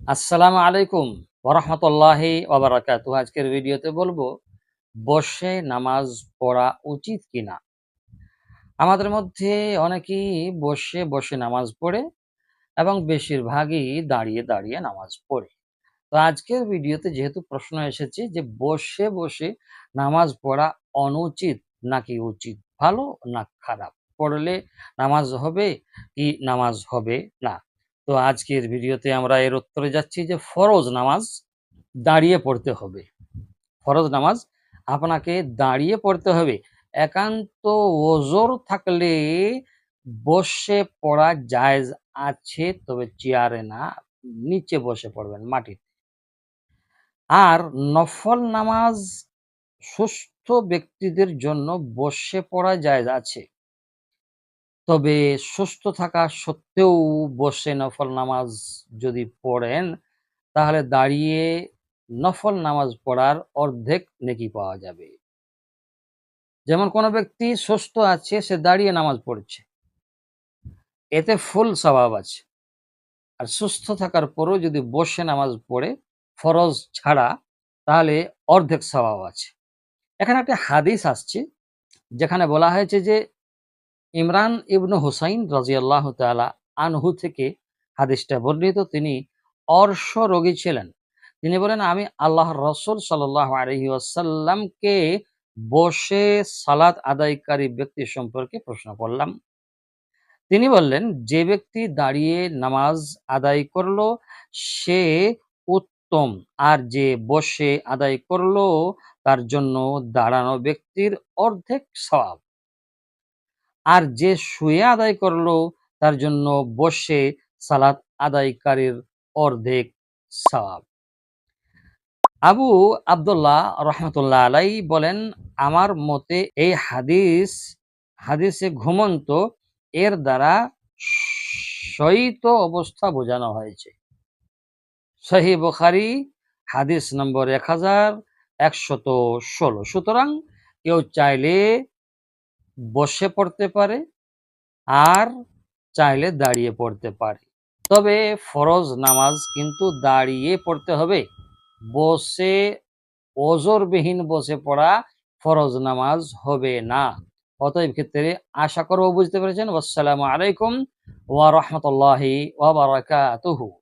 আসসালামু আলাইকুম ওরহমতুল্লাহি ওবরাকাতু আজকের ভিডিওতে বলব, বসে নামাজ পড়া উচিত কিনা? আমাদের মধ্যে অনেকেই বসে বসে নামাজ পড়ে এবং বেশিরভাগই দাঁড়িয়ে দাঁড়িয়ে নামাজ পড়ে। তো আজকের ভিডিওতে যেহেতু প্রশ্ন এসেছে যে বসে বসে নামাজ পড়া অনুচিত নাকি উচিত? ভালো না খারাপ? পড়লে নামাজ হবে কি নামাজ হবে না? তো আজকের ভিডিওতে আমরা এর উত্তরে যাচ্ছি যে ফরজ নামাজ দাঁড়িয়ে পড়তে হবে। ফরজ নামাজ আপনাকে দাঁড়িয়ে পড়তে হবে। একান্ত ওজোর থাকলে বসে পড়া জায়জ আছে, তবে চেয়ারে না, নিচে বসে পড়বেন মাটিতে। আর নফল নামাজ সুস্থ ব্যক্তিদের জন্য বসে পড়া জায়েজ আছে। তবে সুস্থ থাকা সত্ত্বেও বসে নফল নামাজ যদি পড়েন, তাহলে দাঁড়িয়ে নফল নামাজ পড়ার অর্ধেক নেকি পাওয়া যাবে। যেমন কোনো ব্যক্তি সুস্থ আছে, সে দাঁড়িয়ে নামাজ পড়ছে। এতে ফুল স্বভাব আছে। আর সুস্থ থাকার পরেও যদি বসে নামাজ পড়ে ফরজ ছাড়া, তাহলে অর্ধেক স্বভাব আছে। এখানে একটা হাদিস আসছে, যেখানে বলা হয়েছে যে ইমরান ইবনু হুসাইন রাজিয়াল্লাহ তালা আনহু থেকে হাদিসটা বর্ণিত। তিনি অর্শ রোগী ছিলেন। তিনি বলেন, আমি আল্লাহ রসুল সাল্লাহ আলহি আসাল্লামকে বসে সালাত আদায়কারী ব্যক্তি সম্পর্কে প্রশ্ন করলাম। তিনি বললেন, যে ব্যক্তি দাঁড়িয়ে নামাজ আদায় করল, সে উত্তম। আর যে বসে আদায় করল, তার জন্য দাঁড়ানো ব্যক্তির অর্ধেক সওয়াব আর যে শুয়ে আদায় করল, তার জন্য বসে সালাত আদায়কারীর অর্ধেক সওয়াব আবু আবদুল্লাহ রহমতুল্লাহ আলাই বলেন, আমার মতে এই হাদিস, হাদিসে ঘুমন্ত, এর দ্বারা শয়িত অবস্থা বোঝানো হয়েছে। সহি বুখারি, হাদিস নম্বর এক হাজার একশত ষোলো। সুতরাং কেউ চাইলে বসে পড়তে পারে আর চাইলে দাঁড়িয়ে পড়তে পারে। তবে ফরজ নামাজ কিন্তু দাঁড়িয়ে পড়তে হবে। বসে, ওজোরবিহীন বসে পড়া ফরজ নামাজ হবে না। অতএব ক্ষেত্রে আশা করব বুঝতে পেরেছেন। আসসালামু আলাইকুম ওয়া রহমতুল্লাহি ওয়া বারাকাতুহু।